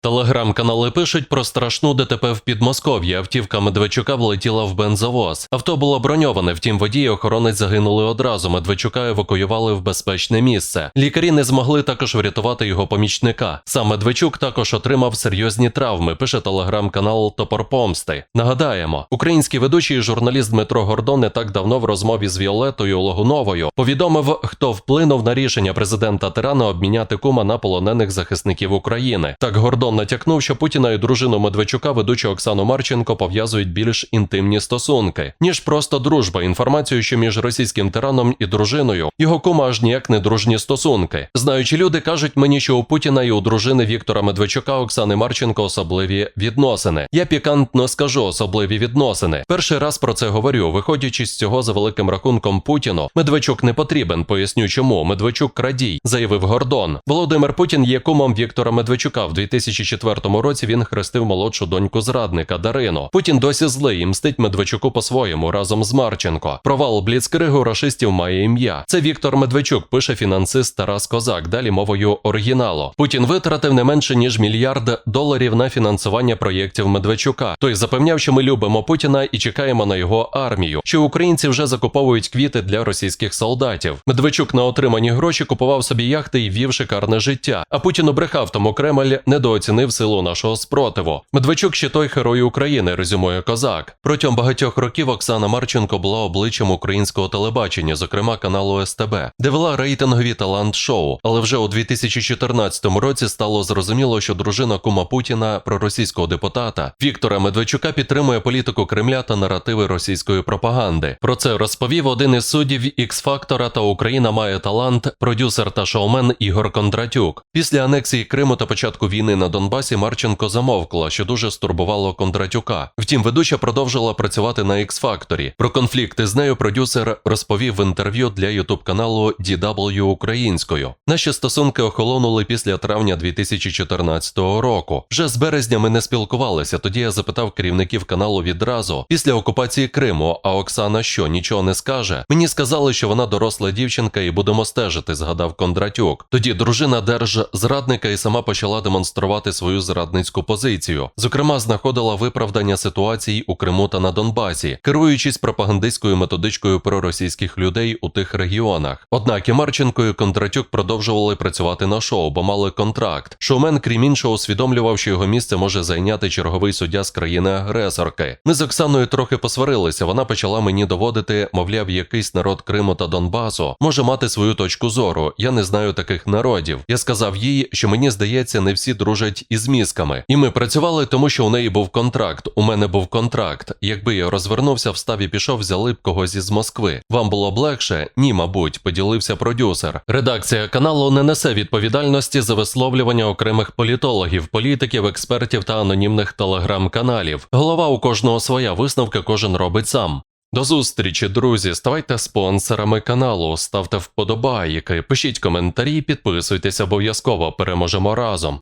Телеграм-канали пишуть про страшну ДТП в Підмосков'ї. Автівка Медведчука влетіла в бензовоз. Авто було броньоване, втім водій охоронець загинули одразу. Медведчука евакуювали в безпечне місце. Лікарі не змогли також врятувати його помічника. Сам Медведчук також отримав серйозні травми. Пише телеграм-канал Топор Помсти. Нагадаємо, український ведучий журналіст Дмитро Гордон не так давно в розмові з Віолетою Логуновою повідомив, хто вплинув на рішення президента Тирана обміняти кума на полонених захисників України. Так Гордон натякнув, що Путіна і дружину Медведчука, ведучу Оксану Марченко, пов'язують більш інтимні стосунки, ніж просто дружба. Інформацію, що між російським тираном і дружиною його кума аж ніяк не дружні стосунки. Знаючи люди кажуть мені, що у Путіна і у дружини Віктора Медведчука Оксани Марченко особливі відносини. Я пікантно скажу особливі відносини. Перший раз про це говорю. Виходячи з цього за великим рахунком Путіну, Медведчук не потрібен. Поясню, чому Медведчук крадій, заявив Гордон. Володимир Путін є кумом Віктора Медведчука. В 2004 році він хрестив молодшу доньку зрадника Дарину. Путін досі злий і мстить Медведчуку по-своєму разом з Марченко. Провал бліцкригу рашистів має ім'я. Це Віктор Медведчук, пише фінансист Тарас Козак. Далі мовою оригіналу. Путін витратив не менше ніж мільярд доларів на фінансування проєктів Медведчука. Той запевняв, що ми любимо Путіна і чекаємо на його армію. Що українці вже закуповують квіти для російських солдатів. Медведчук на отримані гроші купував собі яхти і вів шикарне життя. А Путін обрехав, тому Кремль недооцінив силу нашого спротиву. Медведчук ще той герой України, резюмує козак. Протягом багатьох років Оксана Марченко була обличчям українського телебачення, зокрема каналу СТБ, де вела рейтингові талант-шоу. Але вже у 2014 році стало зрозуміло, що дружина кума Путіна, проросійського депутата Віктора Медведчука, підтримує політику Кремля та наративи російської пропаганди. Про це розповів один із суддів X-Factor та Україна має талант, продюсер та шоумен Ігор Кондратюк. Після анексії Криму та початку війни на Донбасі Марченко замовкла, що дуже стурбувало Кондратюка. Втім, ведуча продовжила працювати на X-Factor. Про конфлікти з нею продюсер розповів в інтерв'ю для ютуб каналу DW українською. Наші стосунки охолонули після травня 2014 року. Вже з березня ми не спілкувалися. Тоді я запитав керівників каналу відразу після окупації Криму. А Оксана що нічого не скаже? Мені сказали, що вона доросла дівчинка і будемо стежити. Згадав Кондратюк. Тоді дружина держзрадника і сама почала демонструвати свою зрадницьку позицію. Зокрема, знаходила виправдання ситуацій у Криму та на Донбасі, керуючись пропагандистською методичкою проросійських людей у тих регіонах. Однак і Марченко і Кондратюк продовжували працювати на шоу, бо мали контракт. Шоумен, крім іншого, усвідомлював, що його місце може зайняти черговий суддя з країни-агресорки. Ми з Оксаною трохи посварилися. Вона почала мені доводити, мовляв, якийсь народ Криму та Донбасу може мати свою точку зору. Я не знаю таких народів. Я сказав їй, що мені здається, не всі дружать із мізками. І ми працювали, тому що у неї був контракт. У мене був контракт. Якби я розвернувся, встав і пішов, взяли б когось із Москви. Вам було б легше? Ні, мабуть, поділився продюсер. Редакція каналу не несе відповідальності за висловлювання окремих політологів, політиків, експертів та анонімних телеграм-каналів. Голова у кожного своя висновка кожен робить сам. До зустрічі, друзі. Ставайте спонсорами каналу, ставте вподобайки, пишіть коментарі, підписуйтесь обов'язково. Переможемо разом.